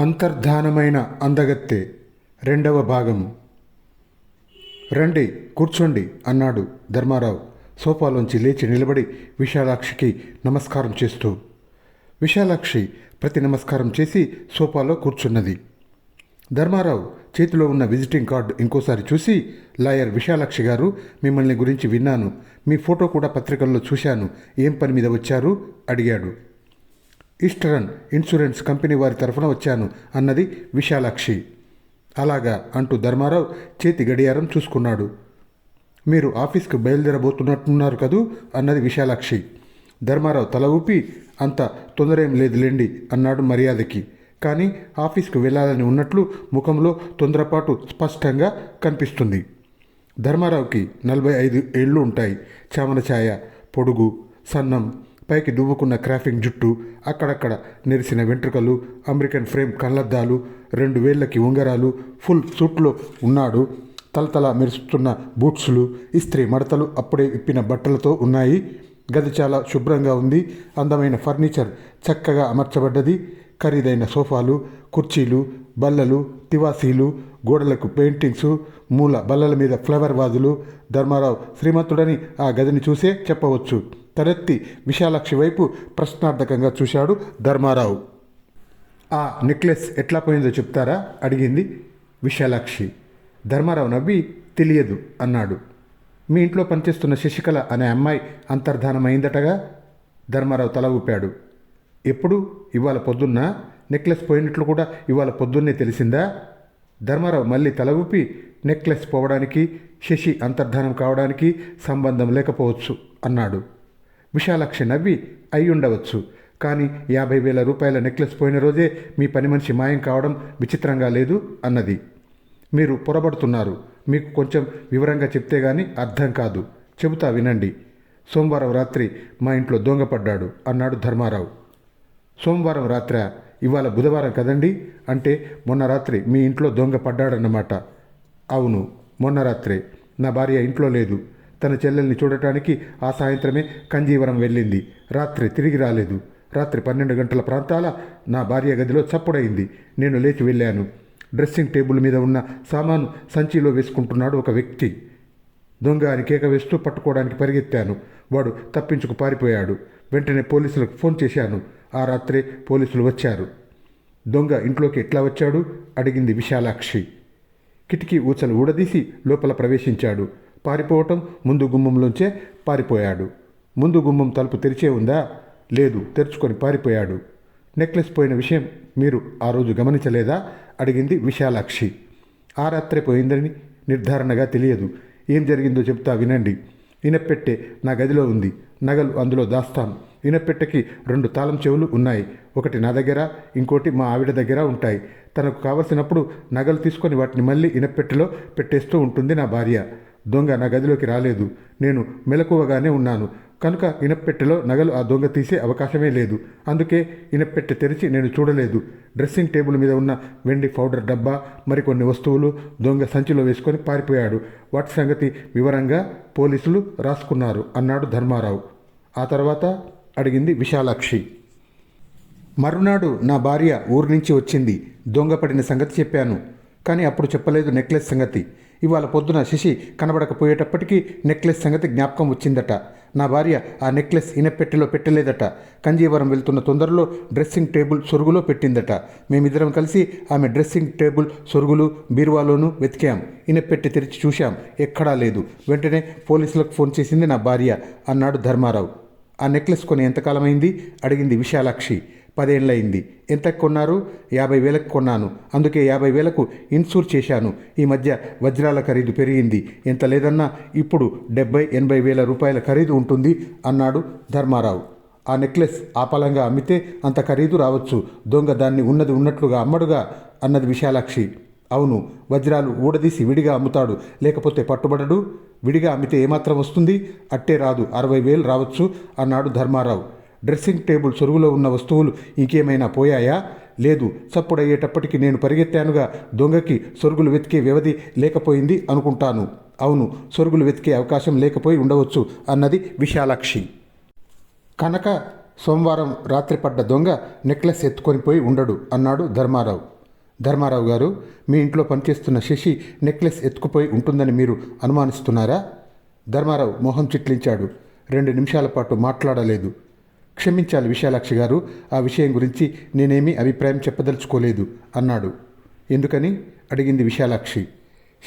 అంతర్ధానమైన అందగత్తె. రెండవ భాగం రండి కూర్చోండి అన్నాడు ధర్మారావు. సోఫాలోంచి లేచి నిలబడి విశాలాక్షికి నమస్కారం చేస్తూ. విశాలాక్షి ప్రతి నమస్కారం చేసి సోఫాలో కూర్చున్నది. ధర్మారావు చేతిలో ఉన్న విజిటింగ్ కార్డు ఇంకోసారి చూసి లాయర్ విశాలాక్షి గారు మిమ్మల్ని గురించి విన్నాను. మీ ఫోటో కూడా పత్రికల్లో చూశాను. ఏం పని మీద వచ్చారు? అడిగాడు. ఈస్టరన్ ఇన్సూరెన్స్ కంపెనీ వారి తరఫున వచ్చాను అన్నది విశాలాక్షి. అలాగా అంటూ ధర్మారావు చేతి గడియారం చూసుకున్నాడు. మీరు ఆఫీస్కి బయలుదేరబోతున్నట్టున్నారు కదూ? అన్నది విశాలాక్షి. ధర్మారావు తల ఊపి అంత తొందర ఏం లేదులేండి అన్నాడు మర్యాదకి. కానీ ఆఫీస్కు వెళ్ళాలని ఉన్నట్లు ముఖంలో తొందరపాటు స్పష్టంగా కనిపిస్తుంది. ధర్మారావుకి నలభై ఐదు ఏళ్ళు ఉంటాయి. చామన ఛాయ పొడుగు సన్నం పైకి దువ్వుకున్న క్రాఫింగ్ జుట్టు అక్కడక్కడ నెరిసిన వెంట్రుకలు అమెరికన్ ఫ్రేమ్ కళ్ళద్దాలు రెండు వేళ్ళకి ఉంగరాలు ఫుల్ సూట్లో ఉన్నాడు. తలతల మెరుస్తున్న బూట్సులు ఇస్త్రీ మడతలు అప్పుడే ఇప్పిన బట్టలతో ఉన్నాయి. గది చాలా శుభ్రంగా ఉంది. అందమైన ఫర్నిచర్ చక్కగా అమర్చబడ్డది. ఖరీదైన సోఫాలు కుర్చీలు బల్లలు తివాసీలు గోడలకు పెయింటింగ్స్ మూల బల్లల మీద ఫ్లవర్ వాజులు. ధర్మారావు శ్రీమంతుడని ఆ గదిని చూసే చెప్పవచ్చు. తలెత్తి విశాలాక్షి వైపు ప్రశ్నార్థకంగా చూశాడు ధర్మారావు. ఆ నెక్లెస్ ఎట్లా పోయిందో చెప్తారా? అడిగింది విశాలాక్షి. ధర్మారావు నవ్వి తెలియదు అన్నాడు. మీ ఇంట్లో పనిచేస్తున్న శశికళ అనే అమ్మాయి అంతర్ధానమైందటగా? ధర్మారావు తల ఊపాడు. ఎప్పుడు? ఇవాళ పొద్దున్న? నెక్లెస్ పోయినట్లు కూడా ఇవాళ పొద్దున్నే తెలిసిందా? ధర్మారావు మళ్ళీ తల ఊపి నెక్లెస్ పోవడానికి శశి అంతర్ధానం కావడానికి సంబంధం లేకపోవచ్చు అన్నాడు. విశాలాక్షి నవ్వి అయి ఉండవచ్చు కానీ యాభై వేల రూపాయల నెక్లెస్ పోయిన రోజే మీ పని మనిషి మాయం కావడం విచిత్రంగా లేదు అన్నది. మీరు పొరబడుతున్నారు. మీకు కొంచెం వివరంగా చెప్తే గాని అర్థం కాదు. చెబుతా వినండి. సోమవారం రాత్రి మా ఇంట్లో దొంగపడ్డాడు అన్నాడు ధర్మారావు. సోమవారం రాత్ర ఇవాళ బుధవారం కదండి? అంటే మొన్న రాత్రి మీ ఇంట్లో దొంగ పడ్డాడన్నమాట అవును మొన్న రాత్రే. నా భార్య ఇంట్లో లేదు. తన చెల్లెల్ని చూడటానికి ఆ సాయంత్రమే కంజీవరం వెళ్ళింది. రాత్రి తిరిగి రాలేదు. రాత్రి పన్నెండు గంటల ప్రాంతాల నా భార్య గదిలో చప్పుడైంది నేను లేచి వెళ్ళాను. డ్రెస్సింగ్ టేబుల్ మీద ఉన్న సామాను సంచిలో వేసుకుంటున్నాడు ఒక వ్యక్తి. దొంగ అని కేక వేస్తూ పట్టుకోవడానికి పరిగెత్తాను. వాడు తప్పించుకు పారిపోయాడు. వెంటనే పోలీసులకు ఫోన్ చేశాను. ఆ రాత్రే పోలీసులు వచ్చారు. దొంగ ఇంట్లోకి ఎట్లా వచ్చాడు? అడిగింది విశాలాక్షి. కిటికీ ఊచలు ఊడదీసి లోపల ప్రవేశించాడు. పారిపోవటం ముందు గుమ్మంలోంచే పారిపోయాడు. ముందు గుమ్మం తలుపు తెరిచే ఉందా? లేదు తెరుచుకొని పారిపోయాడు. నెక్లెస్ పోయిన విషయం మీరు ఆ రోజు గమనించలేదా? అడిగింది విశాలాక్షి. ఆ రాత్రే పోయిందని నిర్ధారణగా తెలియదు. ఏం జరిగిందో చెప్తా వినండి. ఇనపెట్టె నా గదిలో ఉంది. నగలు అందులో దాస్తాను ఇనపెట్టెకి రెండు తాళం చెవులు ఉన్నాయి. ఒకటి నా దగ్గర ఇంకోటి మా ఆవిడ దగ్గర ఉంటాయి. తనకు కావలసినప్పుడు నగలు తీసుకొని వాటిని మళ్ళీ ఇనపెట్టెలో పెట్టేస్తూ ఉంటుంది నా భార్య. దొంగ నా గదిలోకి రాలేదు. నేను మెలకువగానే ఉన్నాను. కనుక ఇనపెట్టెలో నగలు ఆ దొంగ తీసే అవకాశమే లేదు. అందుకే ఇనపెట్టె తెరిచి నేను చూడలేదు. డ్రెస్సింగ్ టేబుల్ మీద ఉన్న వెండి పౌడర్ డబ్బా మరికొన్ని వస్తువులు దొంగ సంచిలో వేసుకొని పారిపోయాడు. వాటి సంగతి వివరంగా పోలీసులు రాసుకున్నారు అన్నాడు ధర్మారావు. ఆ తర్వాత అడిగింది విశాలాక్షి. మరునాడు నా భార్య ఊరి నుంచి వచ్చింది. దొంగపడిన సంగతి చెప్పాను. కానీ అప్పుడు చెప్పలేదు నెక్లెస్ సంగతి. ఇవాళ పొద్దున శశి కనబడకపోయేటప్పటికీ నెక్లెస్ సంగతి జ్ఞాపకం వచ్చిందట. నా భార్య ఆ నెక్లెస్ ఇనపెట్టెలో పెట్టలేదట. కంజీవరం వెళ్తున్న తొందరలో డ్రెస్సింగ్ టేబుల్ సొరుగులో పెట్టిందట. మేమిద్దరం కలిసి ఆమె డ్రెస్సింగ్ టేబుల్ సొరుగులు బీరువాలోనూ వెతికాం. ఇనపెట్టి తెరిచి చూశాం. ఎక్కడా లేదు. వెంటనే పోలీసులకు ఫోన్ చేసింది నా భార్య. అన్నాడు ధర్మారావు. ఆ నెక్లెస్ కొని ఎంతకాలమైంది? అడిగింది విశాలాక్షి. పదేళ్ళయింది ఎంత కొన్నారు? యాభై వేలకు కొన్నాను. అందుకే యాభై వేలకు ఇన్సూర్ చేశాను. ఈ మధ్య వజ్రాల ఖరీదు పెరిగింది. ఎంత లేదన్నా ఇప్పుడు డెబ్బై ఎనభై వేల రూపాయల ఖరీదు ఉంటుంది అన్నాడు ధర్మారావు. ఆ నెక్లెస్ ఆపలంగా అమ్మితే అంత ఖరీదు రావచ్చు. దొంగ దాన్ని ఉన్నది ఉన్నట్లుగా అమ్మడుగా అన్నది విశాలాక్షి. అవును వజ్రాలు ఊడదీసి విడిగా అమ్ముతాడు. లేకపోతే పట్టుబడడు. విడిగా అమ్మితే ఏమాత్రం వస్తుంది? అట్టే రాదు. అరవై వేలు రావచ్చు అన్నాడు ధర్మారావు. డ్రెస్సింగ్ టేబుల్ సొరుగులో ఉన్న వస్తువులు ఇంకేమైనా పోయాయా? లేదు చప్పుడయ్యేటప్పటికి నేను పరిగెత్తానుగా దొంగకి సొరుగులు వెతికే వ్యవధి లేకపోయింది అనుకుంటాను. అవును సొరుగులు వెతికే అవకాశం లేకపోయి ఉండవచ్చు అన్నది విశాలాక్షి. కనుక సోమవారం రాత్రి పడ్డ దొంగ నెక్లెస్ ఎత్తుకొని పోయి ఉండడు అన్నాడు ధర్మారావు. ధర్మారావు గారు మీ ఇంట్లో పనిచేస్తున్న శశి నెక్లెస్ ఎత్తుకుపోయి ఉంటుందని మీరు అనుమానిస్తున్నారా? ధర్మారావు మొహం చిట్లించాడు. రెండు నిమిషాల పాటు మాట్లాడలేదు. క్షమించాలి విశాలాక్షి గారు. ఆ విషయం గురించి నేనేమీ అభిప్రాయం చెప్పదలుచుకోలేదు అన్నాడు. ఎందుకని? అడిగింది విశాలాక్షి.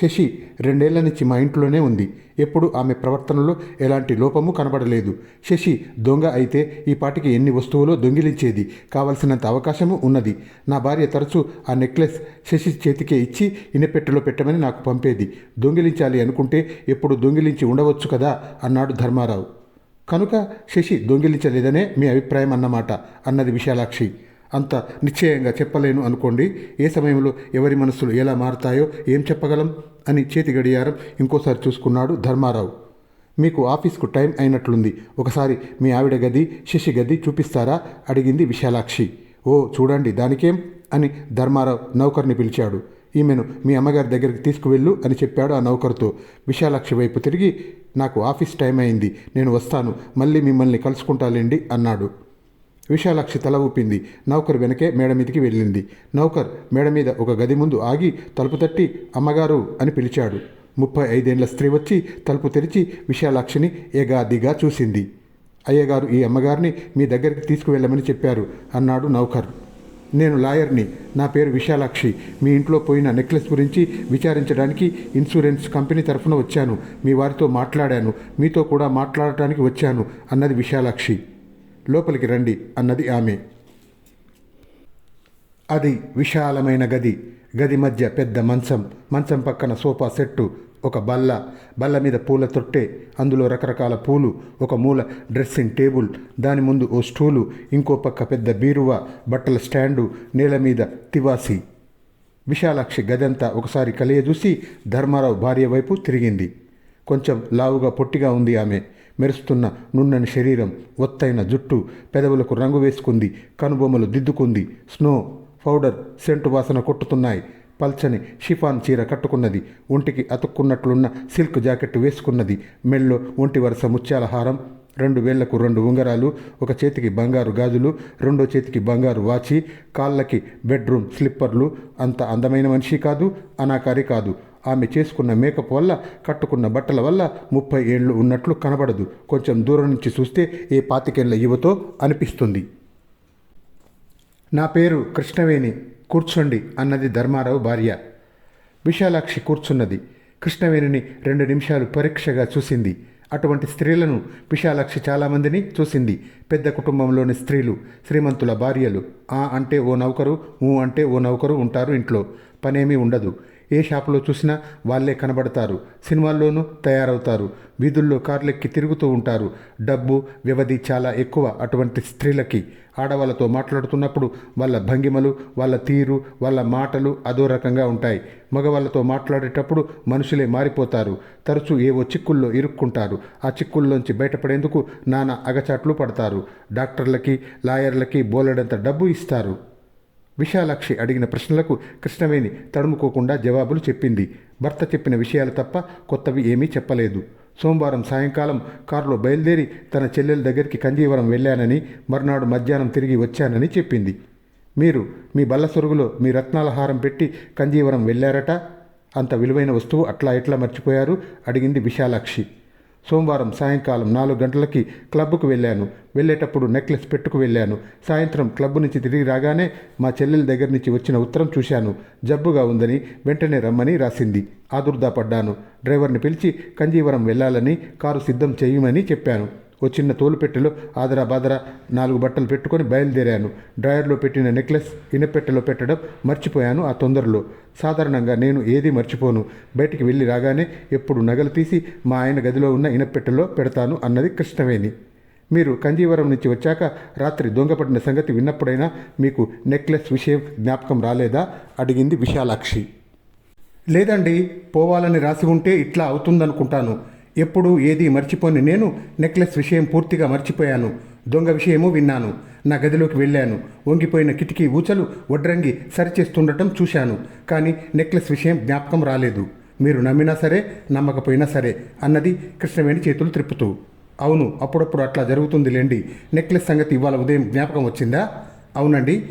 శశి రెండేళ్ళ నుంచి మా ఇంట్లోనే ఉంది. ఎప్పుడు ఆమె ప్రవర్తనలో ఎలాంటి లోపము కనబడలేదు. శశి దొంగ అయితే ఈ పాటికి ఎన్ని వస్తువులో దొంగిలించేది? కావలసినంత అవకాశము ఉన్నది. నా భార్య తరచూ ఆ నెక్లెస్ శశి చేతికే ఇచ్చి ఇనపెట్టెలో పెట్టమని నాకు పంపేది. దొంగిలించాలి అనుకుంటే ఎప్పుడు దొంగిలించి ఉండవచ్చు కదా? అన్నాడు ధర్మారావు. కనుక శశి దొంగిలించలేదనే మీ అభిప్రాయం అన్నమాట అన్నది విశాలాక్షి. అంత నిశ్చయంగా చెప్పలేను అనుకోండి. ఏ సమయంలో ఎవరి మనసులు ఎలా మారుతాయో ఏం చెప్పగలం? అని చేతి గడియారం ఇంకోసారి చూసుకున్నాడు ధర్మారావు. మీకు ఆఫీస్కు టైం అయినట్లుంది. ఒకసారి మీ ఆవిడ గది శశి గది చూపిస్తారా? అడిగింది విశాలాక్షి. ఓ చూడండి దానికేం? అని ధర్మారావు నౌకర్ని పిలిచాడు. ఈమెను మీ అమ్మగారి దగ్గరికి తీసుకువెళ్ళు అని చెప్పాడు ఆ నౌకరుతో. విశాలాక్షి వైపు తిరిగి నాకు ఆఫీస్ టైం అయింది నేను వస్తాను మళ్ళీ మిమ్మల్ని కలుసుకుంటాలేండి అన్నాడు. విశాలాక్షి తల ఊపింది. నౌకర్ వెనకే మేడ మీదికి వెళ్ళింది. నౌకర్ మేడ మీద ఒక గది ముందు ఆగి తలుపు తట్టి అమ్మగారు అని పిలిచాడు. ముప్పై ఐదేళ్ళ స్త్రీ వచ్చి తలుపు తెరిచి విశాలాక్షిని ఏగాదిగా చూసింది. అయ్యగారు ఈ అమ్మగారిని మీ దగ్గరికి తీసుకువెళ్ళమని చెప్పారు అన్నాడు నౌకర్. నేను లాయర్ని. నా పేరు విశాలాక్షి. మీ ఇంట్లో పోయిన నెక్లెస్ గురించి విచారించడానికి ఇన్సూరెన్స్ కంపెనీ తరఫున వచ్చాను. మీ వారితో మాట్లాడాను. మీతో కూడా మాట్లాడటానికి వచ్చాను అన్నది విశాలాక్షి. లోపలికి రండి అన్నది ఆమె. అది విశాలమైన గది. గది మధ్య పెద్ద మంచం. మంచం పక్కన సోఫా సెట్టు. ఒక బల్ల బల్ల మీద పూల తొట్టె అందులో రకరకాల పూలు ఒక మూల డ్రెస్సింగ్ టేబుల్ దాని ముందు ఓ స్టూలు ఇంకో పక్క పెద్ద బీరువా బట్టల స్టాండు నేల మీద తివాసి. విశాలాక్షి గదంతా ఒకసారి కలియజూసి ధర్మారావు భార్య వైపు తిరిగింది. కొంచెం లావుగా పొట్టిగా ఉంది ఆమె. మెరుస్తున్న నున్నని శరీరం ఒత్తైన జుట్టు పెదవులకు రంగు వేసుకుంది కనుబొమ్మలు దిద్దుకుంది. స్నో పౌడర్ సెంటు వాసన కొట్టుతున్నాయి. పల్చని షిఫాన్ చీర కట్టుకున్నది. ఒంటికి అతుక్కున్నట్లున్న సిల్క్ జాకెట్ వేసుకున్నది. మెళ్ళో ఒంటి వరుస ముత్యాల హారం రెండు వేళ్ళకు రెండు ఉంగరాలు ఒక చేతికి బంగారు గాజులు రెండో చేతికి బంగారు వాచి కాళ్ళకి బెడ్రూమ్ స్లిప్పర్లు. అంత అందమైన మనిషి కాదు అనాకారి కాదు. ఆమె చేసుకున్న మేకప్ వల్ల కట్టుకున్న బట్టల వల్ల ముప్పై ఏళ్ళు ఉన్నట్లు కనబడదు. కొంచెం దూరం నుంచి చూస్తే ఏ పాతికేళ్ళ యువతో అనిపిస్తుంది. నా పేరు కృష్ణవేణి. కూర్చోండి అన్నది ధర్మారావు భార్య. విశాలాక్షి కూర్చున్నది. కృష్ణవేణిని రెండు నిమిషాలు పరీక్షగా చూసింది. అటువంటి స్త్రీలను విశాలాక్షి చాలామందిని చూసింది. పెద్ద కుటుంబంలోని స్త్రీలు శ్రీమంతుల భార్యలు. ఆ అంటే ఓ నౌకరు ఊ అంటే ఓ నౌకరు ఉంటారు ఇంట్లో. పనేమీ ఉండదు. ఏ షాపులో చూసినా వాళ్ళే కనబడతారు. సినిమాల్లోనూ తయారవుతారు. వీధుల్లో కార్లెక్కి తిరుగుతూ ఉంటారు. డబ్బు వ్యవధి చాలా ఎక్కువ అటువంటి స్త్రీలకి. ఆడవాళ్ళతో మాట్లాడుతున్నప్పుడు వాళ్ళ భంగిమలు వాళ్ళ తీరు వాళ్ళ మాటలు అదో రకంగా ఉంటాయి. మగవాళ్ళతో మాట్లాడేటప్పుడు మనుషులే మారిపోతారు. తరచూ ఏవో చిక్కుల్లో ఇరుక్కుంటారు. ఆ చిక్కుల్లోంచి బయటపడేందుకు నానా అగచాట్లు పడతారు. డాక్టర్లకి లాయర్లకి బోలెడంత డబ్బు ఇస్తారు. విశాలాక్షి అడిగిన ప్రశ్నలకు కృష్ణవేణి తడుముకోకుండా జవాబులు చెప్పింది. భర్త చెప్పిన విషయాలు తప్ప కొత్తవి ఏమీ చెప్పలేదు. సోమవారం సాయంకాలం కారులో బయలుదేరి తన చెల్లెల దగ్గరికి కంజీవరం వెళ్ళానని మరునాడు మధ్యాహ్నం తిరిగి వచ్చానని చెప్పింది. మీరు మీ బల్ల సొరుగులో మీ రత్నాల హారం పెట్టి కంజీవరం వెళ్ళారట? అంత విలువైన వస్తువు అట్లా ఎట్లా మర్చిపోయారు? అడిగింది విశాలాక్షి. సోమవారం సాయంకాలం నాలుగు గంటలకి క్లబ్కు వెళ్ళాను. వెళ్ళేటప్పుడు నెక్లెస్ పెట్టుకు వెళ్ళాను. సాయంత్రం క్లబ్ నుంచి తిరిగి రాగానే మా చెల్లెల దగ్గర నుంచి వచ్చిన ఉత్తరం చూశాను. జబ్బుగా ఉందని వెంటనే రమ్మని రాసింది. ఆదుర్దా పడ్డాను డ్రైవర్ని పిలిచి కంజీవరం వెళ్ళాలని కారు సిద్ధం చేయమని చెప్పాను. ఓ చిన్న తోలుపెట్టెలో ఆదరా బాదరా నాలుగు బట్టలు పెట్టుకొని బయలుదేరాను. డ్రాయర్లో పెట్టిన నెక్లెస్ ఇనపెట్టెలో పెట్టడం మర్చిపోయాను ఆ తొందరలో. సాధారణంగా నేను ఏది మర్చిపోను. బయటికి వెళ్ళి రాగానే ఎప్పుడు నగలు తీసి మా ఆయన గదిలో ఉన్న ఇనపెట్టెలో పెడతాను అన్నది కృష్ణవేణి మీరు కంజీవరం నుంచి వచ్చాక రాత్రి దొంగపడిన సంగతి విన్నప్పుడైనా మీకు నెక్లెస్ విషయం జ్ఞాపకం రాలేదా? అడిగింది విశాలాక్షి. లేదండి పోవాలని రాసి ఉంటే ఇట్లా అవుతుందనుకుంటాను. ఎప్పుడు ఏది మర్చిపోని నేను నెక్లెస్ విషయం పూర్తిగా మర్చిపోయాను. దొంగ విషయము విన్నాను. నా గదిలోకి వెళ్ళాను. వంగిపోయిన కిటికీ ఊచలు వడ్రంగి సరిచేస్తుండటం చూశాను. కానీ నెక్లెస్ విషయం జ్ఞాపకం రాలేదు. మీరు నమ్మినా సరే నమ్మకపోయినా సరే అన్నది కృష్ణవేణి చేతులు త్రిప్పుతూ. అవును అప్పుడప్పుడు అట్లా జరుగుతుంది లేండి. నెక్లెస్ సంగతి ఇవాళ ఉదయం జ్ఞాపకం వచ్చిందా? అవునండి.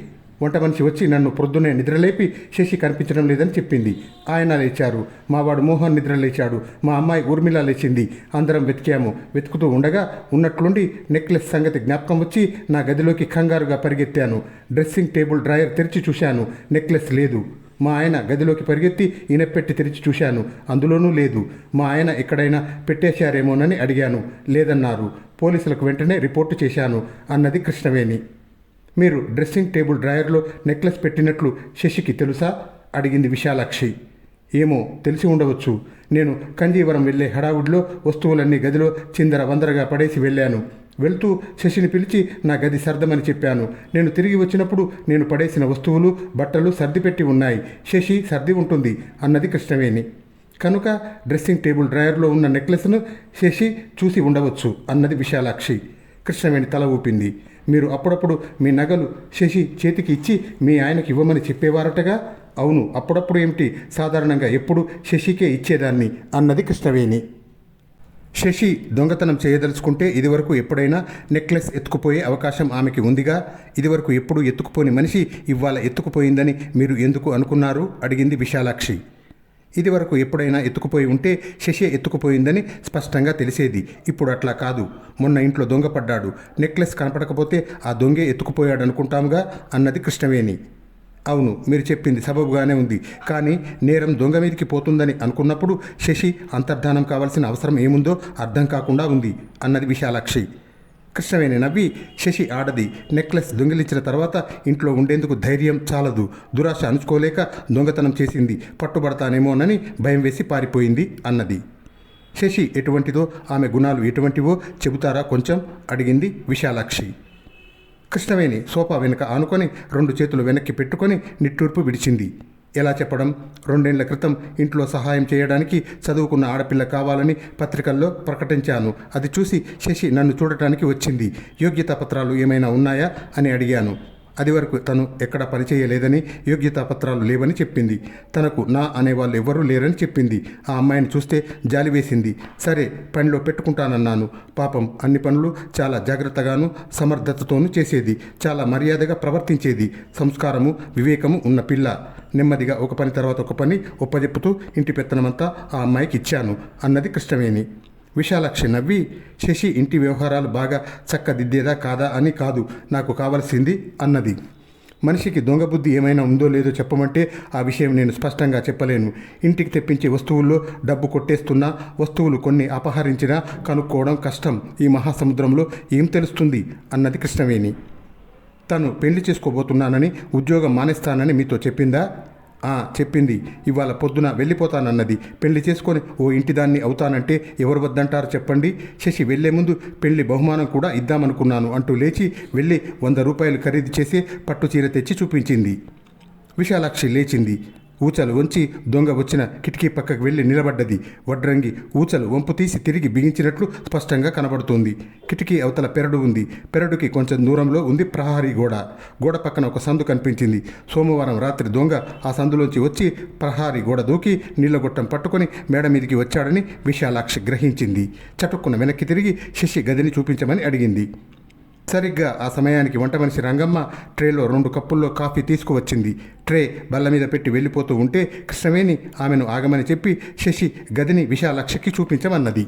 వంట మనిషి వచ్చి నన్ను ప్రొద్దునే నిద్రలేపి శశి కనిపించడం లేదని చెప్పింది. ఆయన లేచారు. మావాడు మోహన్ నిద్ర లేచాడు. మా అమ్మాయి ఊర్మిళ లేచింది. అందరం వెతికాము. వెతుకుతూ ఉండగా ఉన్నట్లుండి నెక్లెస్ సంగతి జ్ఞాపకం వచ్చి నా గదిలోకి కంగారుగా పరిగెత్తాను. డ్రెస్సింగ్ టేబుల్ డ్రాయర్ తెరిచి చూశాను. నెక్లెస్ లేదు. మా ఆయన గదిలోకి పరిగెత్తి ఈనపెట్టి తెరిచి చూశాను. అందులోనూ లేదు. మా ఆయన ఎక్కడైనా పెట్టేశారేమోనని అడిగాను. లేదన్నారు. పోలీసులకు వెంటనే రిపోర్టు చేశాను. అన్నది కృష్ణవేణి. మీరు డ్రెస్సింగ్ టేబుల్ డ్రాయర్లో నెక్లెస్ పెట్టినట్లు శశికి తెలుసా? అడిగింది విశాలాక్షి. ఏమో తెలిసి ఉండవచ్చు. నేను కంజీవరం వెళ్ళే హడావుడిలో వస్తువులన్నీ గదిలో చిందర వందరగా పడేసి వెళ్ళాను. వెళ్తూ శశిని పిలిచి నా గది సర్దమని చెప్పాను. నేను తిరిగి వచ్చినప్పుడు నేను పడేసిన వస్తువులు బట్టలు సర్దిపెట్టి ఉన్నాయి. శశి సర్ది ఉంటుంది అన్నది కృష్ణవేణి. కనుక డ్రెస్సింగ్ టేబుల్ డ్రాయర్లో ఉన్న నెక్లెస్ను శశి చూసి ఉండవచ్చు అన్నది విశాలాక్షి. కృష్ణవేణి తల ఊపింది. మీరు అప్పుడప్పుడు మీ నగలు శశి చేతికి ఇచ్చి మీ ఆయనకి ఇవ్వమని చెప్పేవారటగా? అవును అప్పుడప్పుడు ఏమిటి? సాధారణంగా ఎప్పుడు శశికే ఇచ్చేదాన్ని అన్నది కృష్ణవేణి. శశి దొంగతనం చేయదలుచుకుంటే ఇదివరకు ఎప్పుడైనా నెక్లెస్ ఎత్తుకుపోయే అవకాశం ఆమెకి ఉందిగా? ఇదివరకు ఎప్పుడు ఎత్తుకుపోని మనిషి ఇవాళ ఎత్తుకుపోయిందని మీరు ఎందుకు అనుకున్నారు? అడిగింది విశాలాక్షి. ఇదివరకు ఎప్పుడైనా ఎత్తుకుపోయి ఉంటే శశి ఎత్తుకుపోయిందని స్పష్టంగా తెలిసేది. ఇప్పుడు అట్లా కాదు. మొన్న ఇంట్లో దొంగ పడ్డాడు. నెక్లెస్ కనపడకపోతే ఆ దొంగే ఎత్తుకుపోయాడు అనుకుంటాముగా అన్నది కృష్ణవేణి. అవును మీరు చెప్పింది సబబుగానే ఉంది. కానీ నేరం దొంగ మీదకి పోతుందని అనుకున్నప్పుడు శశి అంతర్ధానం కావాల్సిన అవసరం ఏముందో అర్థం కాకుండా ఉంది అన్నది విశాలాక్షి. కృష్ణవేణి నవ్వి శశి ఆడది నెక్లెస్ దొంగిలించిన తర్వాత ఇంట్లో ఉండేందుకు ధైర్యం చాలదు. దురాశ అణుచుకోలేక దొంగతనం చేసింది. పట్టుబడతానేమోనని భయం వేసి పారిపోయింది అన్నది. శశి ఎటువంటిదో ఆమె గుణాలు ఎటువంటివో చెబుతారా కొంచెం? అడిగింది విశాలాక్షి. కృష్ణవేణి సోఫా వెనుక ఆనుకొని రెండు చేతులు వెనక్కి పెట్టుకొని నిట్టూర్పు విడిచింది. ఎలా చెప్పడం? రెండేళ్ళ క్రితం ఇంట్లో సహాయం చేయడానికి చదువుకున్న ఆడపిల్ల కావాలని పత్రికల్లో ప్రకటించాను. అది చూసి శశి నన్ను చూడటానికి వచ్చింది. యోగ్యతా పత్రాలు ఏమైనా ఉన్నాయా? అని అడిగాను. అది వరకు తను ఎక్కడ పనిచేయలేదని యోగ్యతా పత్రాలు లేవని చెప్పింది. తనకు నా అనేవాళ్ళు ఎవ్వరూ లేరని చెప్పింది. ఆ అమ్మాయిని చూస్తే జాలి వేసింది. సరే పనిలో పెట్టుకుంటానన్నాను. పాపం అన్ని పనులు చాలా జాగ్రత్తగాను సమర్థతతోనూ చేసేది. చాలా మర్యాదగా ప్రవర్తించేది. సంస్కారము వివేకము ఉన్న పిల్ల. నెమ్మదిగా ఒక పని తర్వాత ఒక పని ఒప్పజెప్పుతూ ఇంటి పెత్తనమంతా ఆ అమ్మాయికి ఇచ్చాను. అన్నది కృష్ణవేణి విశాలాక్షి నవ్వి శశి ఇంటి వ్యవహారాలు బాగా చక్కదిద్దేదా కాదా అని కాదు నాకు కావలసింది అన్నది. మనిషికి దొంగ బుద్ధి ఏమైనా ఉందో లేదో చెప్పమంటే ఆ విషయం నేను స్పష్టంగా చెప్పలేను. ఇంటికి తెప్పించే వస్తువుల్లో డబ్బు కొట్టేస్తున్నా వస్తువులు కొన్ని అపహరించినా కనుక్కోవడం కష్టం. ఈ మహాసముద్రంలో ఏం తెలుస్తుంది? అన్నది కృష్ణవేణి. తను పెళ్ళి చేసుకోబోతున్నానని ఉద్యోగం మానేస్తానని మీతో చెప్పిందా? చెప్పింది. ఇవాళ పొద్దున వెళ్ళిపోతానన్నది. పెళ్ళి చేసుకొని ఓ ఇంటి దాన్ని అవుతానంటే ఎవరు వద్దంటారు చెప్పండి? శశి వెళ్ళే ముందు పెళ్ళి బహుమానం కూడా ఇద్దామనుకున్నాను అంటూ లేచి వెళ్ళి వంద రూపాయలు ఖరీదు చేసి పట్టు చీర తెచ్చి చూపించింది. విశాలాక్షి లేచింది. ఊచలు వంచి దొంగ వచ్చిన కిటికీ పక్కకు వెళ్ళి నిలబడ్డది. వడ్రంగి ఊచలు వంపు తీసి తిరిగి బిగించినట్లు స్పష్టంగా కనబడుతోంది. కిటికీ అవతల పెరడు ఉంది. పెరడుకి కొంచెం దూరంలో ఉంది ప్రహారీ గోడ. గోడ పక్కన ఒక సందు కనిపించింది. సోమవారం రాత్రి దొంగ ఆ సందులోంచి వచ్చి ప్రహారీ గోడ దూకి నీళ్ళగొట్టం పట్టుకొని మేడ మీదికి వచ్చాడని విశాలాక్షి గ్రహించింది. చటుక్కున వెనక్కి తిరిగి శశి గదిని చూపించమని అడిగింది. సరిగ్గా ఆ సమయానికి వంట మనిషి రంగమ్మ ట్రేలో రెండు కప్పుల్లో కాఫీ తీసుకువచ్చింది. ట్రే బల్ల మీద పెట్టి వెళ్ళిపోతూ ఉంటే కృష్ణవేణి ఆమెను ఆగమని చెప్పి శశి గదిని విశాలాక్షికి చూపించమన్నది.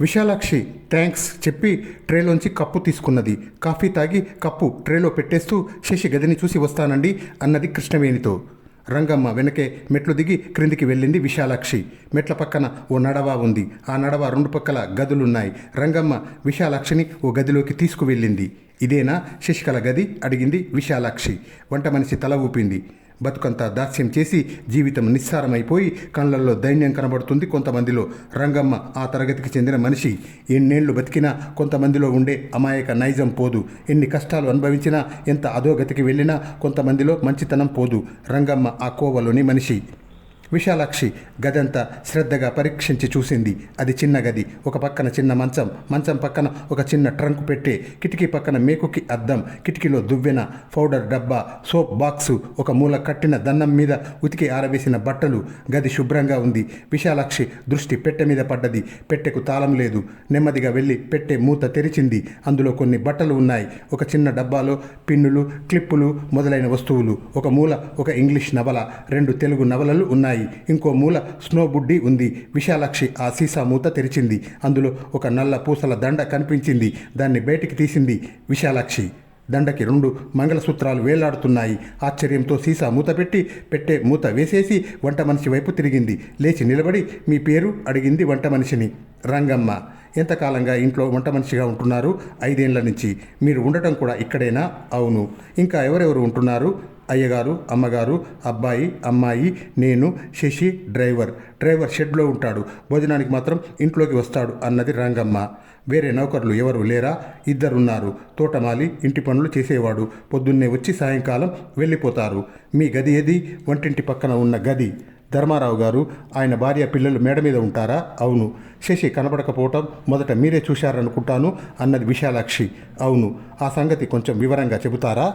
విశాలాక్షి థ్యాంక్స్ చెప్పి ట్రేలోంచి కప్పు తీసుకున్నది. కాఫీ తాగి కప్పు ట్రేలో పెట్టేస్తూ శశి గదిని చూసి వస్తానండి అన్నది కృష్ణవేణితో. రంగమ్మ వెనకే మెట్లు దిగి క్రిందికి వెళ్ళింది విశాలాక్షి. మెట్ల పక్కన ఓ నడవ ఉంది. ఆ నడవ రెండు పక్కల గదులున్నాయి. రంగమ్మ విశాలాక్షిని ఓ గదిలోకి తీసుకువెళ్ళింది. ఇదేనా? శశికళ గది? అడిగింది విశాలాక్షి. వంట మనిషి తల ఊపింది. బతుకంతా దాస్యం చేసి జీవితం నిస్సారమైపోయి కళ్ళల్లో దైన్యం కనబడుతుంది కొంతమందిలో. రంగమ్మ ఆ తరగతికి చెందిన మనిషి. ఎన్నేళ్ళు బతికినా కొంతమందిలో ఉండే అమాయక నైజం పోదు. ఎన్ని కష్టాలు అనుభవించినా ఎంత అధోగతికి వెళ్ళినా కొంతమందిలో మంచితనం పోదు. రంగమ్మ ఆ కోవలోని మనిషి. విశాలాక్షి గదంతా శ్రద్ధగా పరీక్షించి చూసింది. అది చిన్న గది ఒక పక్కన చిన్న మంచం మంచం పక్కన ఒక చిన్న ట్రంక్ పెట్టే కిటికీ పక్కన మేకుకి అద్దం కిటికీలో దువ్వెన పౌడర్ డబ్బా సోప్ బాక్సు ఒక మూల కట్టిన దన్నం మీద ఉతికి ఆరవేసిన బట్టలు. గది శుభ్రంగా ఉంది. విశాలాక్షి దృష్టి పెట్టె మీద పడ్డది. పెట్టెకు తాళం లేదు. నెమ్మదిగా వెళ్ళి పెట్టె మూత తెరిచింది. అందులో కొన్ని బట్టలు ఉన్నాయి. ఒక చిన్న డబ్బాలో పిన్నులు క్లిప్పులు మొదలైన వస్తువులు. ఒక మూల ఒక ఇంగ్లీష్ నవల. రెండు తెలుగు నవలలు ఉన్నాయి. ఇంకో మూల స్నో బుడ్డి ఉంది. విశాలాక్షి ఆ సీసా మూత తెరిచింది. అందులో ఒక నల్ల పూసల దండ కనిపించింది. దాన్ని బయటికి తీసింది విశాలాక్షి. దండకి రెండు మంగళసూత్రాలు వేలాడుతున్నాయి. ఆశ్చర్యంతో సీసా మూత పెట్టి పెట్టే మూత వేసేసి వంట మనిషి వైపు తిరిగింది. లేచి నిలబడి మీ పేరు అడిగింది వంట మనిషిని. రంగమ్మ ఎంతకాలంగా ఇంట్లో వంట మనిషిగా ఉంటున్నారు? ఐదేళ్ళ నుంచి. మీరు ఉండటం కూడా ఇక్కడేనా? అవును. ఇంకా ఎవరెవరు ఉంటున్నారు? అయ్యగారు అమ్మగారు అబ్బాయి అమ్మాయి నేను శశి డ్రైవర్. డ్రైవర్ షెడ్లో ఉంటాడు. భోజనానికి మాత్రం ఇంట్లోకి వస్తాడు అన్నది రంగమ్మ. వేరే నౌకర్లు ఎవరు లేరా? ఇద్దరున్నారు. తోటమాలి ఇంటి పనులు చేసేవాడు. పొద్దున్నే వచ్చి సాయంకాలం వెళ్ళిపోతారు. మీ గది ఏది? వంటింటి పక్కన ఉన్న గది. ధర్మారావు గారు ఆయన భార్య పిల్లలు మేడ మీద ఉంటారా? అవును. శశి కనబడకపోవటం మొదట మీరే చూశారనుకుంటాను అన్నది విశాలాక్షి. అవును. ఆ సంగతి కొంచెం వివరంగా చెబుతారా?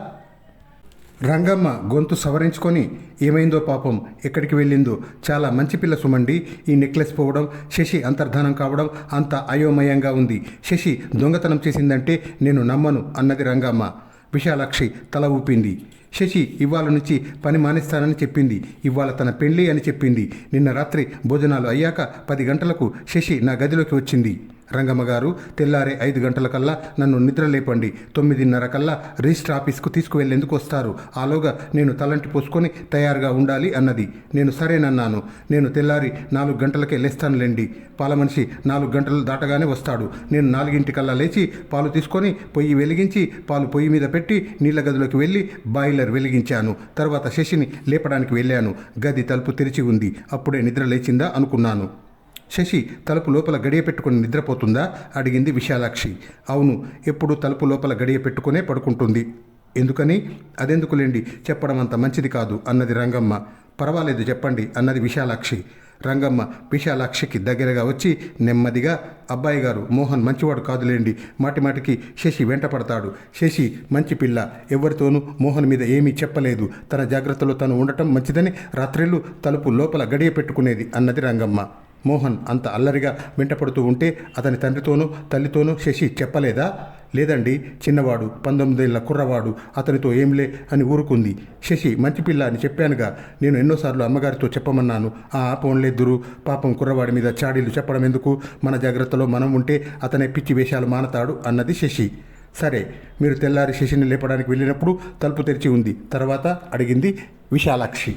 రంగమ్మ గొంతు సవరించుకొని ఏమైందో పాపం ఎక్కడికి వెళ్ళిందో చాలా మంచి పిల్ల సుమండి. ఈ నెక్లెస్ పోవడం శశి అంతర్ధానం కావడం అంత అయోమయంగా ఉంది. శశి దొంగతనం చేసిందంటే నేను నమ్మను అన్నది రంగమ్మ. విశాలాక్షి తల ఊపింది. శశి ఇవాళ నుంచి పని మానేస్తానని చెప్పింది. ఇవాళ తన పెళ్ళి అని చెప్పింది. నిన్న రాత్రి భోజనాలు అయ్యాక పది గంటలకు శశి నా గదిలోకి వచ్చింది. రంగమ్మ గారు తెల్లారే ఐదు గంటలకల్లా నన్ను నిద్ర లేపండి తొమ్మిదిన్నర కల్లా రిజిస్టర్ ఆఫీస్కు తీసుకువెళ్ళేందుకు వస్తారు. ఆలోగా నేను తలంటి పోసుకొని తయారుగా ఉండాలి అన్నది. నేను సరేనన్నాను. నేను తెల్లారి నాలుగు గంటలకే లేస్తానులేండి. పాల మనిషి నాలుగు గంటలు దాటగానే వస్తాడు. నేను నాలుగింటికల్లా లేచి పాలు తీసుకొని పొయ్యి వెలిగించి పాలు పొయ్యి మీద పెట్టి నీళ్ళ గదిలోకి వెళ్ళి బాయిలర్ వెలిగించాను. తర్వాత శశిని లేపడానికి వెళ్ళాను. గది తలుపు తెరిచి ఉంది. అప్పుడే నిద్ర లేచిందా అనుకున్నాను. శశి తలుపు లోపల గడియ పెట్టుకుని నిద్రపోతుందా? అడిగింది విశాలాక్షి. అవును ఎప్పుడు తలుపు లోపల గడియ పెట్టుకునే పడుకుంటుంది. ఎందుకని? అదెందుకులేండి? చెప్పడం అంత మంచిది కాదు అన్నది రంగమ్మ. పర్వాలేదు చెప్పండి అన్నది విశాలాక్షి. రంగమ్మ విశాలాక్షికి దగ్గరగా వచ్చి నెమ్మదిగా అబ్బాయి గారు మోహన్ మంచివాడు కాదులేండి. మాటిమాటికి శశి వెంట పడతాడు. శశి మంచి పిల్ల. ఎవరితోనూ మోహన్ మీద ఏమీ చెప్పలేదు. తన జాగ్రత్తలో తను ఉండటం మంచిదని రాత్రిళ్ళు తలుపు లోపల గడియ పెట్టుకునేది అన్నది రంగమ్మ. మోహన్ అంత అల్లరిగా వెంటపడుతూ ఉంటే అతని తండ్రితోనూ తల్లితోనూ శశి చెప్పలేదా? లేదండి చిన్నవాడు పంతొమ్మిదేళ్ళ కుర్రవాడు అతనితో ఏంలే అని ఊరుకుంది. శశి మంచి పిల్ల అని చెప్పానుగా నేను ఎన్నోసార్లు అమ్మగారితో చెప్పమన్నాను. ఆ పోన్లేద్దురు పాపం కుర్రవాడి మీద చాడీలు చెప్పడం ఎందుకు? మన జాగ్రత్తలో మనం ఉంటే అతనే పిచ్చి వేషాలు మానతాడు అన్నది శశి. సరే మీరు తెల్లారి శశిని లేపడానికి వెళ్ళినప్పుడు తలుపు తెరిచి ఉంది. తర్వాత అడిగింది విశాలాక్షి.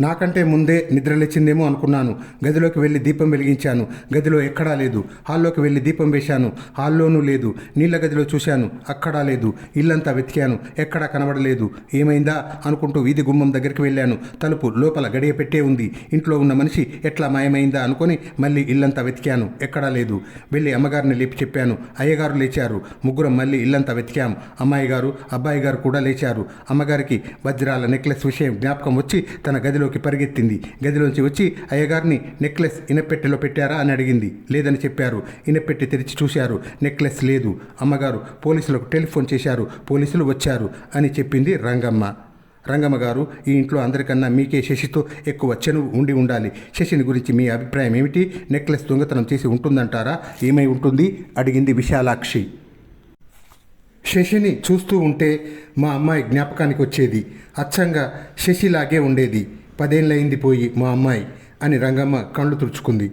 నాకంటే ముందే నిద్రలేచిందేమో అనుకున్నాను. గదిలోకి వెళ్ళి దీపం వెలిగించాను. గదిలో ఎక్కడా లేదు. హాల్లోకి వెళ్ళి దీపం వేశాను. హాల్లోనూ లేదు. నీళ్ళ గదిలో చూశాను. అక్కడా లేదు. ఇల్లంతా వెతికాను. ఎక్కడా కనబడలేదు. ఏమైందా? అనుకుంటూ వీధి గుమ్మం దగ్గరికి వెళ్ళాను. తలుపు లోపల గడియ పెట్టే ఉంది. ఇంట్లో ఉన్న మనిషి ఎట్లా మాయమైందా అనుకొని మళ్ళీ ఇల్లంతా వెతికాను. ఎక్కడా లేదు. వెళ్ళి అమ్మగారిని లేపి చెప్పాను. అయ్యగారు లేచారు. ముగ్గురం మళ్ళీ ఇల్లంతా వెతికాం. అమ్మాయి గారు అబ్బాయి గారు కూడా లేచారు. అమ్మగారికి వజ్రాల నెక్లెస్ విషయం జ్ఞాపకం వచ్చి తన గదిలో గదిలోకి పరిగెత్తింది. గదిలోంచి వచ్చి అయ్యగారిని నెక్లెస్ ఇనపెట్టెలో పెట్టారా అని అడిగింది. లేదని చెప్పారు. ఇనపెట్టె తెరిచి చూశారు. నెక్లెస్ లేదు. అమ్మగారు పోలీసులకు టెలిఫోన్ చేశారు. పోలీసులు వచ్చారు అని చెప్పింది రంగమ్మ. రంగమ్మ గారు ఈ ఇంట్లో అందరికన్నా మీకే శశితో ఎక్కువ చెనువు ఉండి ఉండాలి. శశిని గురించి మీ అభిప్రాయం ఏమిటి? నెక్లెస్ దొంగతనం చేసి ఉంటుందంటారా? ఏమై ఉంటుంది? అడిగింది విశాలాక్షి. శశిని చూస్తూ ఉంటే మా అమ్మాయి జ్ఞాపకానికి వచ్చేది. అచ్చంగా శశిలాగే ఉండేది. పదేళ్ళయింది పోయి మా అమ్మాయి అని రంగమ్మ కళ్ళు తుడుచుకుంది.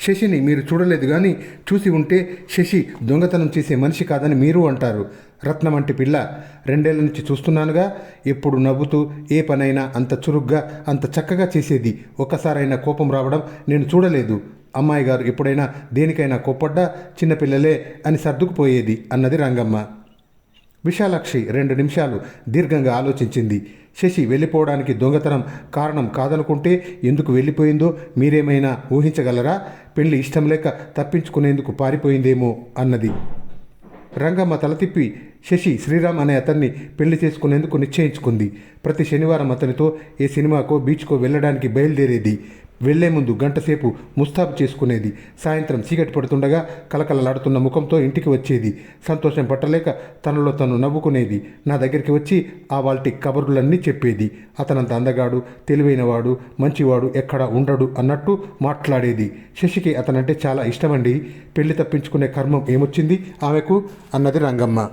శశిని మీరు చూడలేదు కానీ చూసి ఉంటే శశి దొంగతనం చేసే మనిషి కాదని మీరు అంటారు. రత్నం వంటి పిల్ల రెండేళ్ళ నుంచి చూస్తున్నానుగా ఎప్పుడు నవ్వుతూ ఏ పనైనా అంత చురుగ్గా అంత చక్కగా చేసేది. ఒక్కసారైనా కోపం రావడం నేను చూడలేదు. అమ్మాయి గారు ఎప్పుడైనా దేనికైనా కోప్పడ్డా చిన్నపిల్లలే అని సర్దుకుపోయేది అన్నది రంగమ్మ. విశాలాక్షి రెండు నిమిషాలు దీర్ఘంగా ఆలోచించింది. శశి వెళ్ళిపోవడానికి దొంగతనం కారణం కాదనుకుంటే ఎందుకు వెళ్ళిపోయిందో మీరేమైనా ఊహించగలరా? పెళ్ళి ఇష్టం లేక తప్పించుకునేందుకు పారిపోయిందేమో అన్నది. రంగమ్మ తల తిప్పి శశి శ్రీరామ్ అనే అతన్ని పెళ్ళి చేసుకునేందుకు నిశ్చయించుకుంది. ప్రతి శనివారం అతనితో ఏ సినిమాకో బీచ్కో వెళ్ళడానికి బయలుదేరేది. వెళ్ళే ముందు గంటసేపు ముస్తాబు చేసుకునేది. సాయంత్రం చీకటి పడుతుండగా కలకలలాడుతున్న ముఖంతో ఇంటికి వచ్చేది. సంతోషం పట్టలేక తనలో తను నవ్వుకునేది. నా దగ్గరికి వచ్చి ఆ వాల్టి కబుర్లన్నీ చెప్పేది. అతనంత అందగాడు తెలివైనవాడు మంచివాడు ఎక్కడ ఉండడు అన్నట్టు మాట్లాడేది. శశికి అతనంటే చాలా ఇష్టమండి. పెళ్ళి తప్పించుకునే కర్మం ఏమొచ్చింది? ఆమెకు? అన్నది రంగమ్మ.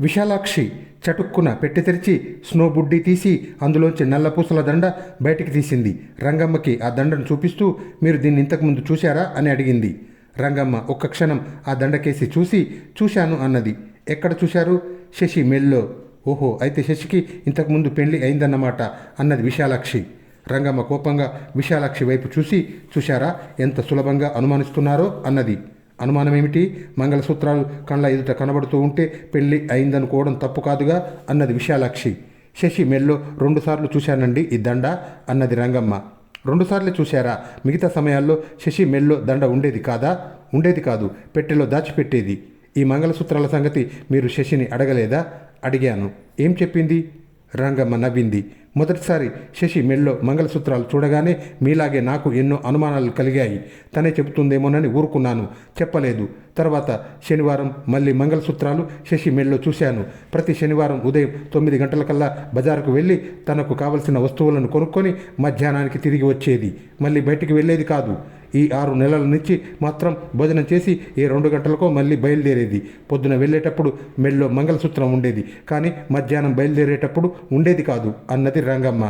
విశాలాక్షి చటుక్కున పెట్టి తెరిచి స్నో బుడ్డి తీసి అందులోంచి నల్లపూసల దండ బయటికి తీసింది. రంగమ్మకి ఆ దండను చూపిస్తూ మీరు దీన్ని ఇంతకుముందు చూశారా? అని అడిగింది. రంగమ్మ ఒక్క క్షణం ఆ దండకేసి చూసి చూశాను అన్నది. ఎక్కడ చూశారు? శశి మెల్లో. ఓహో అయితే శశికి ఇంతకుముందు పెళ్ళి అయిందన్నమాట అన్నది విశాలాక్షి. రంగమ్మ కోపంగా విశాలాక్షి వైపు చూసి చూశారా? ఎంత సులభంగా అనుమానిస్తున్నారో అన్నది. అనుమానం ఏమిటి మంగళసూత్రాలు కళ్ళ ఎదుట కనబడుతూ ఉంటే పెళ్ళి అయిందనుకోవడం తప్పు కాదుగా? అన్నది విశాలాక్షి. శశి మెల్లో రెండుసార్లు చూశానండి ఈ దండ అన్నది రంగమ్మ. రెండుసార్లు చూశారా? మిగతా సమయాల్లో శశి మెల్లో దండ ఉండేది కాదా? ఉండేది కాదు. పెట్టెలో దాచిపెట్టేది. ఈ మంగళసూత్రాల సంగతి మీరు శశిని అడగలేదా? అడిగాను. ఏం చెప్పింది? రంగమ్మ నవ్వింది. మొదటిసారి శశి మెల్లో మంగళసూత్రాలు చూడగానే మీలాగే నాకు ఎన్నో అనుమానాలు కలిగాయి. తనే చెబుతుందేమోనని ఊరుకున్నాను. చెప్పలేదు. తర్వాత శనివారం మళ్ళీ మంగళసూత్రాలు శశి మెడలో చూశాను. ప్రతి శనివారం ఉదయం తొమ్మిది గంటలకల్లా బజారుకు వెళ్ళి తనకు కావలసిన వస్తువులను కొనుక్కొని మధ్యాహ్నానికి తిరిగి వచ్చేది. మళ్ళీ బయటికి వెళ్ళేది కాదు. ఈ ఆరు నెలల నుంచి మాత్రం భోజనం చేసి ఏ రెండు గంటలకో మళ్ళీ బయలుదేరేది. పొద్దున వెళ్ళేటప్పుడు మెల్లో మంగళసూత్రం ఉండేది. కానీ మధ్యాహ్నం బయలుదేరేటప్పుడు ఉండేది కాదు అన్నది రంగమ్మ.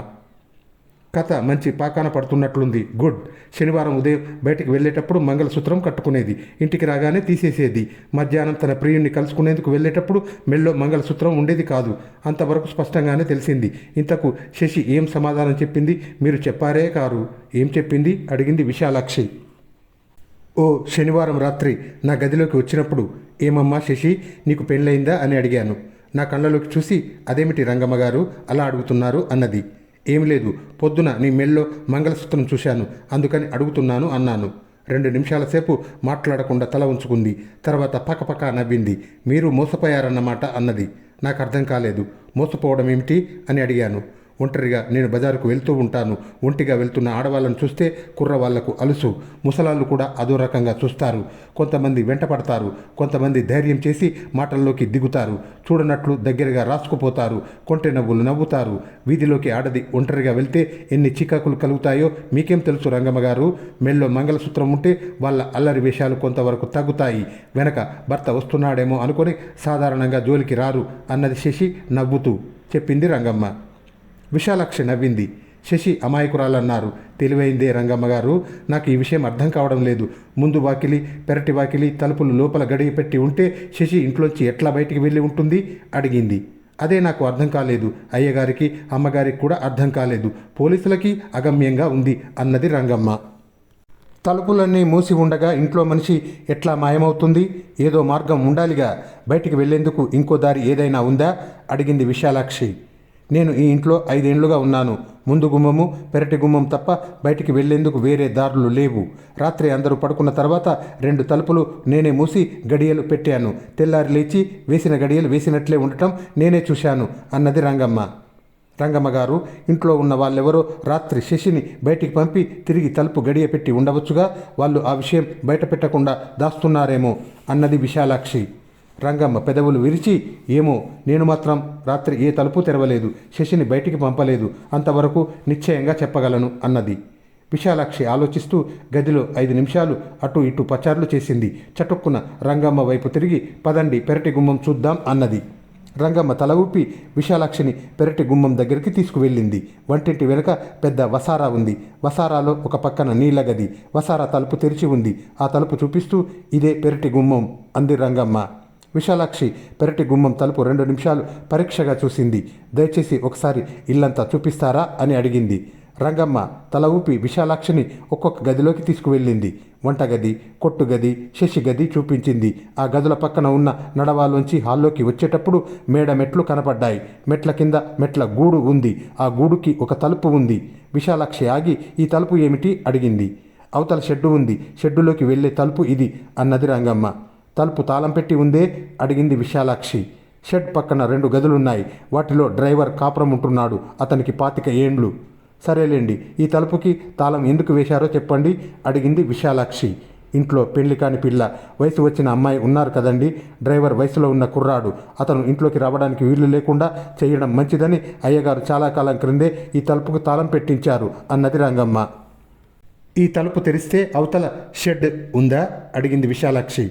కథ మంచి పాకాన పడుతున్నట్లుంది. గుడ్. శనివారం ఉదయం బయటికి వెళ్ళేటప్పుడు మంగళసూత్రం కట్టుకునేది. ఇంటికి రాగానే తీసేసేది. మధ్యాహ్నం తన ప్రియుణ్ణి కలుసుకునేందుకు వెళ్ళేటప్పుడు మెల్లో మంగళసూత్రం ఉండేది కాదు. అంతవరకు స్పష్టంగానే తెలిసింది. ఇంతకు శశి ఏం సమాధానం చెప్పింది? మీరు చెప్పారే కారు. ఏం చెప్పింది? అడిగింది విశాలాక్షి. ఓ శనివారం రాత్రి నా గదిలోకి వచ్చినప్పుడు ఏమమ్మా శశి నీకు పెళ్ళయిందా అని అడిగాను. నా కళ్ళలోకి చూసి అదేమిటి రంగమ్మ గారు అలా అడుగుతున్నారు అన్నది. ఏం లేదు. పొద్దున నీ మెల్లో మంగళసూత్రం చూశాను. అందుకని అడుగుతున్నాను అన్నాను. రెండు నిమిషాల సేపు మాట్లాడకుండా తల ఉంచుకుంది. తర్వాత పక్కపక్క నవ్వింది. మీరు మోసపోయారన్నమాట అన్నది. నాకు అర్థం కాలేదు. మోసపోవడం ఏమిటి అని అడిగాను. ఒంటరిగా నేను బజారుకు వెళ్తూ ఉంటాను. ఒంటిగా వెళ్తున్న ఆడవాళ్ళను చూస్తే కుర్రవాళ్ళకు అలుసు. ముసలాళ్ళు కూడా అదో రకంగా చూస్తారు. కొంతమంది వెంటపడతారు. కొంతమంది ధైర్యం చేసి మాటల్లోకి దిగుతారు. చూడనట్లు దగ్గరగా రాసుకుపోతారు. కొంటె నవ్వులు నవ్వుతారు. వీధిలోకి ఆడది ఒంటరిగా వెళ్తే ఎన్ని చికాకులు కలుగుతాయో మీకేం తెలుసు రంగమ్మ గారు? మెల్లో మంగళసూత్రం ఉంటే వాళ్ళ అల్లరి వేషాలు కొంతవరకు తగ్గుతాయి. వెనక భర్త వస్తున్నాడేమో అనుకొని సాధారణంగా జోలికి రారు అన్నది శశి నవ్వుతూ చెప్పింది రంగమ్మ. విశాలాక్షి నవ్వింది. శశి అమాయకురాలన్నారు. తెలివైందే రంగమ్మ గారు. నాకు ఈ విషయం అర్థం కావడం లేదు. ముందు వాకిలి పెరటి వాకిలి తలుపులు లోపల గడియ పెట్టి ఉంటే శశి ఇంట్లోంచి ఎట్లా బయటికి వెళ్ళి ఉంటుంది? అడిగింది. అదే నాకు అర్థం కాలేదు. అయ్యగారికి అమ్మగారికి కూడా అర్థం కాలేదు. పోలీసులకి అగమ్యంగా ఉంది అన్నది రంగమ్మ. తలుపులన్నీ మూసి ఉండగా ఇంట్లో మనిషి ఎట్లా మాయమవుతుంది? ఏదో మార్గం ఉండాలిగా. బయటికి వెళ్ళేందుకు ఇంకో దారి ఏదైనా ఉందా? అడిగింది విశాలాక్షి. నేను ఈ ఇంట్లో ఐదేండ్లుగా ఉన్నాను. ముందు గుమ్మము పెరటి గుమ్మం తప్ప బయటికి వెళ్ళేందుకు వేరే దారులు లేవు. రాత్రి అందరూ పడుకున్న తర్వాత రెండు తలుపులు నేనే మూసి గడియలు పెట్టాను. తెల్లారి లేచి వేసిన గడియలు వేసినట్లే ఉండటం నేనే చూశాను అన్నది రంగమ్మ. రంగమ్మ గారు ఇంట్లో ఉన్న వాళ్ళెవరో రాత్రి శశిని బయటికి పంపి తిరిగి తలుపు గడియ పెట్టి ఉండవచ్చుగా వాళ్ళు ఆ విషయం బయట పెట్టకుండా దాస్తున్నారేమో అన్నది విశాలాక్షి. రంగమ్మ పెదవులు విరిచి ఏమో నేను మాత్రం రాత్రి ఏ తలుపు తెరవలేదు శశిని బయటికి పంపలేదు అంతవరకు నిశ్చయంగా చెప్పగలను అన్నది. విశాలాక్షి ఆలోచిస్తూ గదిలో ఐదు నిమిషాలు అటు ఇటు పచార్లు చేసింది. చటుక్కున రంగమ్మ వైపు తిరిగి పదండి పెరటి గుమ్మం చూద్దాం అన్నది. రంగమ్మ తల ఊపి విశాలాక్షిని పెరటి గుమ్మం దగ్గరికి తీసుకువెళ్ళింది. వంటింటి వెనుక పెద్ద వసారా ఉంది. వసారాలో ఒక పక్కన నీళ్ళ గది. వసారా తలుపు తెరిచి ఉంది. ఆ తలుపు చూపిస్తూ ఇదే పెరటి గుమ్మం అంది రంగమ్మ. విశాలాక్షి పెరటి గుమ్మం తలుపు రెండు నిమిషాలు పరీక్షగా చూసింది. దయచేసి ఒకసారి ఇల్లంతా చూపిస్తారా అని అడిగింది. రంగమ్మ తల ఊపి విశాలాక్షిని ఒక్కొక్క గదిలోకి తీసుకువెళ్ళింది. వంటగది కొట్టు గది గది చూపించింది. ఆ గదుల పక్కన ఉన్న నడవాలోంచి హాల్లోకి వచ్చేటప్పుడు మేడ మెట్లు కనపడ్డాయి. మెట్ల కింద మెట్ల గూడు ఉంది. ఆ గూడుకి ఒక తలుపు ఉంది. విశాలాక్షి ఆగి ఈ తలుపు ఏమిటి? అడిగింది. అవతల షెడ్డు ఉంది. షెడ్డులోకి వెళ్ళే తలుపు ఇది అన్నది రంగమ్మ. తలుపు తాళం పెట్టి ఉందే అడిగింది విశాలాక్షి. షెడ్ పక్కన రెండు గదులున్నాయి. వాటిలో డ్రైవర్ కాపురం ఉంటున్నాడు. అతనికి పాతిక ఏండ్లు. సరేలేండి ఈ తలుపుకి తాళం ఎందుకు వేశారో చెప్పండి అడిగింది విశాలాక్షి. ఇంట్లో పెళ్ళి కాని పిల్ల వయసు వచ్చిన అమ్మాయి ఉన్నారు కదండి. డ్రైవర్ వయసులో ఉన్న కుర్రాడు. అతను ఇంట్లోకి రావడానికి వీలు లేకుండా చేయడం మంచిదని అయ్యగారు చాలా కాలం క్రిందే ఈ తలుపుకు తాళం పెట్టించారు అన్నది రంగమ్మ. ఈ తలుపు తెరిస్తే అవతల షెడ్ ఉందా? అడిగింది విశాలాక్షి.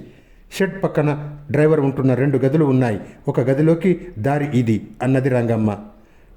షెడ్ పక్కన డ్రైవర్ ఉంటున్న రెండు గదులు ఉన్నాయి. ఒక గదిలోకి దారి ఇది అన్నది రంగమ్మ.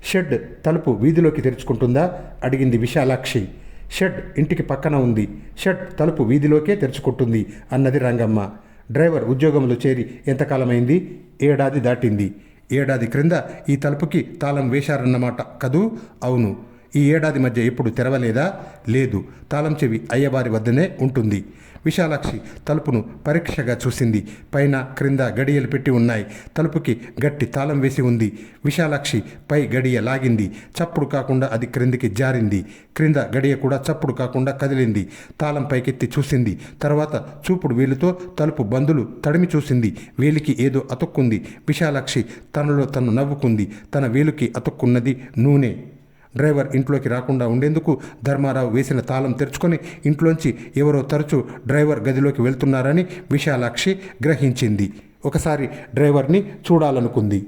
షెడ్ తలుపు వీధిలోకి తెరుచుకుంటుందా? అడిగింది విశాలాక్షి. షెడ్ ఇంటికి పక్కన ఉంది. షెడ్ తలుపు వీధిలోకే తెరుచుకుంటుంది అన్నది రంగమ్మ. డ్రైవర్ ఉద్యోగంలో చేరి ఎంతకాలమైంది? ఏడాది దాటింది. ఏడాది క్రింద ఈ తలుపుకి తాళం వేశారన్నమాట కదూ? అవును. ఈ ఏడాది మధ్య ఎప్పుడు తెరవలేదా? లేదు. తాళం చెవి అయ్యవారి వద్దనే ఉంటుంది. విశాలాక్షి తలుపును పరీక్షగా చూసింది. పైన క్రింద గడియలు పెట్టి ఉన్నాయి. తలుపుకి గట్టి తాళం వేసి ఉంది. విశాలాక్షి పై గడియ లాగింది. చప్పుడు కాకుండా అది క్రిందికి జారింది. క్రింద గడియ కూడా చప్పుడు కాకుండా కదిలింది. తాళం పైకెత్తి చూసింది. తర్వాత చూపుడు వేలుతో తలుపు బందులు తడిమి చూసింది. వేలికి ఏదో అతుక్కుంది. విశాలాక్షి తనలో తను నవ్వుకుంది. తన వేలుకి అతుక్కున్నది నూనె. డ్రైవర్ ఇంట్లోకి రాకుండా ఉండేందుకు ధర్మారావు వేసిన తాళం తెరుచుకొని ఇంట్లోంచి ఎవరో తరచూ డ్రైవర్ గదిలోకి వెళ్తున్నారని విశాలాక్షి గ్రహించింది. ఒకసారి డ్రైవర్ని చూడాలనుకుంది.